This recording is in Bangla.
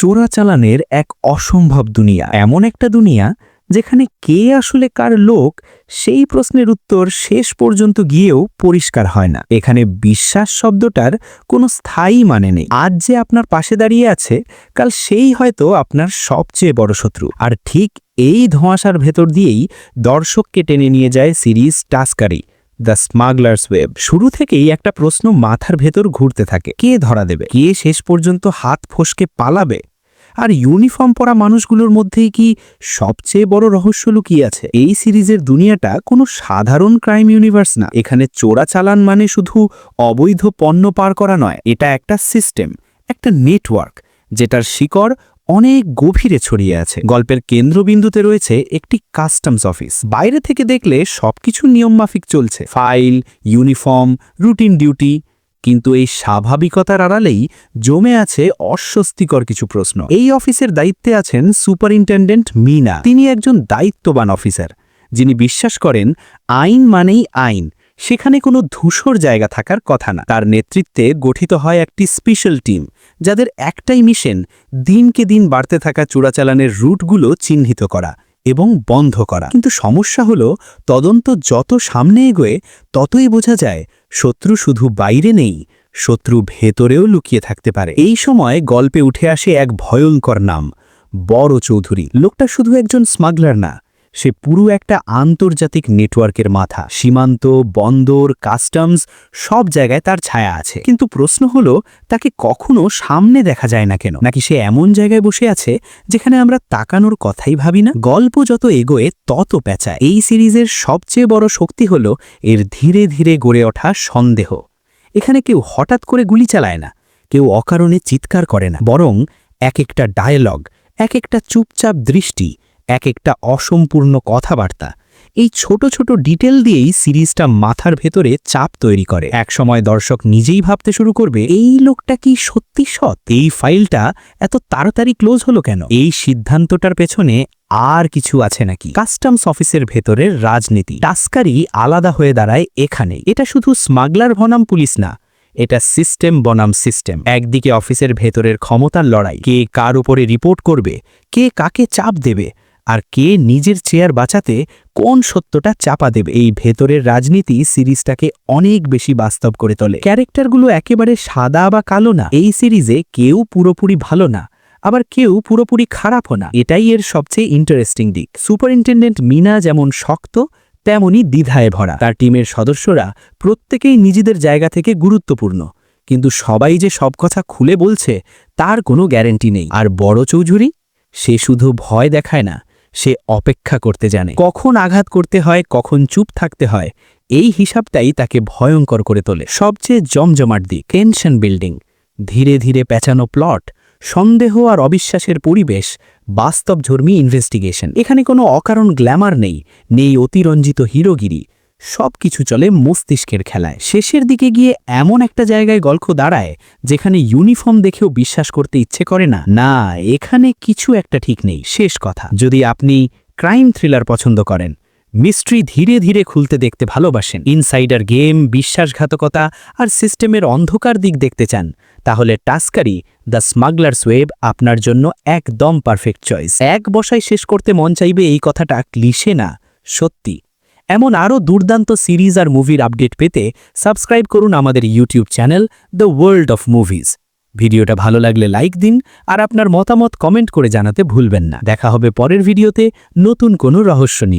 চোরাচালানের এক অসম্ভব দুনিয়া। এমন একটা দুনিয়া যেখানে কে আসলে কার লোক, সেই প্রশ্নের উত্তর শেষ পর্যন্ত গিয়েও পরিষ্কার হয় না। এখানে বিশ্বাস শব্দটার কোনো স্থায়ী মানে নেই। আজ যে আপনার পাশে দাঁড়িয়ে আছে, কাল সেই হয়তো আপনার সবচেয়ে বড় শত্রু। আর ঠিক এই ধোঁয়াশার ভেতর দিয়েই দর্শককে টেনে নিয়ে যায় series Taskaree, the smugglers web. শুরু থেকেই একটা প্রশ্ন মাথার ভেতর ঘুরতে থাকে, কে ধরা দেবে? কে শেষ পর্যন্ত হাত ফসকে পালাবে? আর ইউনিফর্ম পরা মানুষগুলোর মধ্যেই কি সবচেয়ে বড় রহস্য লুকিয়ে আছে? এই সিরিজের দুনিয়াটা কোনো সাধারণ ক্রাইম ইউনিভার্স না। এখানে চোরাচালান মানে শুধু অবৈধ পণ্য পার করা নয়, এটা একটা সিস্টেম, একটা নেটওয়ার্ক, যেটার শিকড় অনেক গভীরে ছড়িয়ে আছে। গল্পের কেন্দ্রবিন্দুতে রয়েছে একটি কাস্টমস অফিস। বাইরে থেকে দেখলে সবকিছু নিয়মমাফিক চলছে। ফাইল, ইউনিফর্ম, রুটিন ডিউটি কিন্তু এই স্বাভাবিকতার আড়ালেই জমে আছে অস্বস্তিকর কিছু প্রশ্ন। এই অফিসের দায়িত্বে আছেন সুপারিনটেন্ডেন্ট মিনা। তিনি একজন দায়িত্ববান অফিসার, যিনি বিশ্বাস করেন আইন মানেই আইন, সেখানে কোনো ধূসর জায়গা থাকার কথা না। তার নেতৃত্বে গঠিত হয় একটি স্পেশাল টিম, যাদের একটাই মিশন দিনকে দিন বাড়তে থাকা চোরাচালানের রুটগুলো চিহ্নিত করা। এবং বন্ধ করা। কিন্তু সমস্যা হলো, তদন্ত যত সামনে এগোয়, ততই বোঝা যায় শত্রু শুধু বাইরে নেই, শত্রু ভেতরেও লুকিয়ে থাকতে পারে। এই সময় গল্পে উঠে আসে এক ভয়ঙ্কর নাম, বড় চৌধুরী। লোকটা শুধু একজন স্মাগলার না সে পুরো একটা আন্তর্জাতিক নেটওয়ার্কের মাথা। সীমান্ত, বন্দর, কাস্টমস, সব জায়গায় তার ছায়া আছে। কিন্তু প্রশ্ন হলো, তাকে কখনো সামনে দেখা যায় না কেন? নাকি সে এমন জায়গায় বসে আছে, যেখানে আমরা তাকানোর কথাই ভাবি না? গল্প যত এগোয়, তত পেঁচায় এই সিরিজের সবচেয়ে বড় শক্তি হল, এর ধীরে ধীরে গড়ে ওঠা সন্দেহ। এখানে কেউ হঠাৎ করে গুলি চালায় না, কেউ অকারণে চিৎকার করে না। বরং এক একটা ডায়ালগ এক একটা চুপচাপ দৃষ্টি এক একটা অসম্পূর্ণ কথাবার্তা। এই ছোট ছোট ডিটেল দিয়েই সিরিজটা মাথার ভেতরে চাপ তৈরি করে। একসময় দর্শক নিজেই ভাবতে শুরু করবে, এই লোকটা কি সত্যি সৎ? এই ফাইলটা এত তাড়াতাড়ি ক্লোজ হলো কেন? এই সিদ্ধান্তটার পেছনে আর কিছু আছে নাকি? কাস্টমস অফিসের ভেতরের রাজনীতি। টাস্কারি আলাদা হয়ে দাঁড়ায় এখানে। এটা শুধু স্মাগলার বনাম পুলিশ না, এটা সিস্টেম বনাম সিস্টেম। একদিকে অফিসের ভেতরের ক্ষমতার লড়াই, কে কার উপরে রিপোর্ট করবে, কে কাকে চাপ দেবে আর কে নিজের চেয়ার বাঁচাতে কোন সত্যটা চাপা দেবে? এই ভেতরের রাজনীতি সিরিজটাকে অনেক বেশি বাস্তব করে তোলে। ক্যারেক্টারগুলো একেবারে সাদা বা কালো না। এই সিরিজে কেউ পুরোপুরি ভালো না, আবার কেউ পুরোপুরি খারাপও না। এটাই এর সবচেয়ে ইন্টারেস্টিং দিক। সুপারিনটেন্ডেন্ট মিনা যেমন শক্ত তেমনই দ্বিধায় ভরা। তার টিমের সদস্যরা প্রত্যেকেই নিজেদের জায়গা থেকে গুরুত্বপূর্ণ। কিন্তু সবাই যে সব কথা খুলে বলছে, তার কোনো গ্যারেন্টি নেই। আর বড় চৌধুরী, সে শুধু ভয় দেখায় না সে অপেক্ষা করতে জানে। কখন আঘাত করতে হয়, কখন চুপ থাকতে হয়, এই হিসাবটাই তাকে ভয়ঙ্কর করে তোলে। সবচেয়ে জমজমাট দিক, টেনশন বিল্ডিং, ধীরে ধীরে পেঁচানো প্লট, সন্দেহ আর অবিশ্বাসের পরিবেশ বাস্তবধর্মী ইনভেস্টিগেশন। এখানে কোনো অকারণ গ্ল্যামার নেই নেই অতিরঞ্জিত হিরোগিরি সব কিছু চলে মস্তিষ্কের খেলায়। শেষের দিকে গিয়ে এমন একটা জায়গায় গল্প দাঁড়ায়, যেখানে ইউনিফর্ম দেখেও বিশ্বাস করতে ইচ্ছে করে না। না, এখানে কিছু একটা ঠিক নেই, শেষ কথা। যদি আপনি ক্রাইম থ্রিলার পছন্দ করেন, মিস্ট্রি ধীরে ধীরে খুলতে দেখতে ভালোবাসেন, ইনসাইডার গেম, বিশ্বাসঘাতকতা আর সিস্টেমের অন্ধকার দিক দেখতে চান, তাহলে টাস্কারি, দ্য স্মাগলার্স ওয়েব, আপনার জন্য একদম পারফেক্ট চয়েস। এক বসায় শেষ করতে মন চাইবে এই কথাটা ক্লিশে না, সত্যি। এমন আরও দুর্দান্ত সিরিজ আর মুভির আপডেট পেতে সাবস্ক্রাইব করুন আমাদের YouTube channel the world of movies. ভিডিওটা ভালো লাগলে লাইক দিন আর আপনার মতামত কমেন্ট করে জানাতে ভুলবেন না। দেখা হবে পরের ভিডিওতে নতুন কোনো রহস্য নিয়ে।